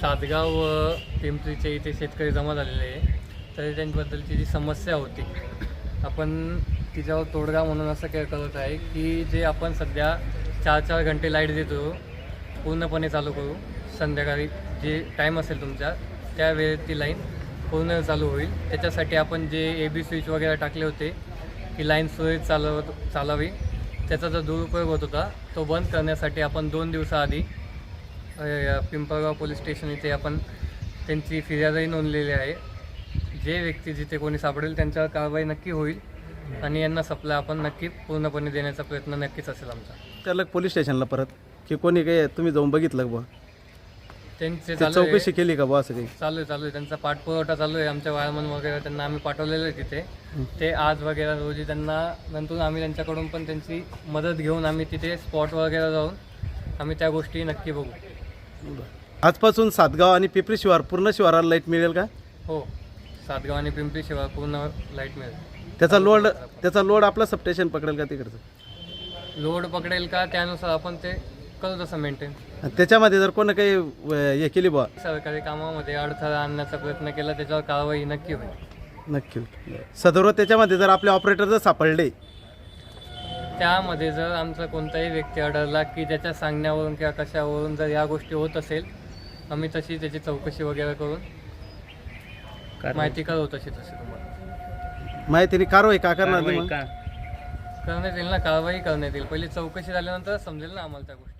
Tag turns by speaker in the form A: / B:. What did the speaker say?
A: सातगाव व पिंपरीचे इथे शेतकरी जमा झालेले आहे. तरी त्यांच्याबद्दलची जी समस्या होती आपण तिच्यावर तोडगा म्हणून असं काय करत आहे की जे आपण सध्या चार चार घंटे लाइट देतो पूर्णपणे चालू करू. संध्याकाळी जे टाईम असेल तुमचा त्या वेळेत ती लाईन पूर्ण चालू होईल. त्याच्यासाठी आपण जे ए बी स्विच वगैरे टाकले होते ही लाईन सुरळीत चालवत चालावी. त्याचा जो दुरुपयोग होत होता तो बंद करण्यासाठी आपण दोन दिवसाआधी पिंपळगाव पोलीस स्टेशन इथे आपण त्यांची फिर्यादही नोंदलेली आहे. जे व्यक्ती जिथे कोणी सापडेल त्यांच्यावर कारवाई नक्की होईल आणि यांना सप्लाय आपण नक्की पूर्णपणे देण्याचा प्रयत्न नक्कीच असेल आमचा.
B: त्याला पोलीस स्टेशनला परत की कोणी काही तुम्ही जाऊन बघितलं बघ
A: त्यांचे
B: ते
A: चालू आहे.
B: चौकशी केली का बुवा असं काही?
A: चालू आहे चालू आहे. त्यांचा पाठपुरवठा चालू आहे. आमच्या वाळमन वगैरे त्यांना आम्ही पाठवलेलं आहे तिथे. ते आज वगैरे रोजी त्यांना नंतर आम्ही त्यांच्याकडून पण त्यांची मदत घेऊन आम्ही तिथे स्पॉट वगैरे जाऊन आम्ही त्या गोष्टी नक्की बघू.
B: आजपासून सातगाव आणि पिपरी शिवार पूर्ण शिवाराला लाइट मिळेल का?
A: हो. सातगाव आणि पिंपरी शिवाय पूर्ण लाइट मिळेल.
B: त्याचा लोड त्याचा लोड आपला सबस्टेशन पकडेल का तिकडचं?
A: लोड पकडेल का त्यानुसार आपण ते करू तसं मेंटेन
B: त्याच्यामध्ये जर कोणी काही अं, हे केली बुवा?
A: सरकारी कामामध्ये अडथळा आणण्याचा प्रयत्न केला त्याच्यावर कारवाई नक्की होईल.
B: नक्की सदर्व त्याच्यामध्ये जर आपले ऑपरेटर जर सापडले?
A: त्यामध्ये जर आमचा कोणताही व्यक्ती आढळला की त्याच्या सांगण्यावरून किंवा कशावरून जर या गोष्टी होत असेल आम्ही तशी त्याची चौकशी वगैरे करून माहिती कळवू तशी तशी तुम्हाला.
B: माहितीने कारवाई का करणार नाही मग?
A: करण्यात येईल ना कारवाई करण्यात येईल. पहिली चौकशी झाल्यानंतर समजेल ना आम्हाला त्या गोष्टी.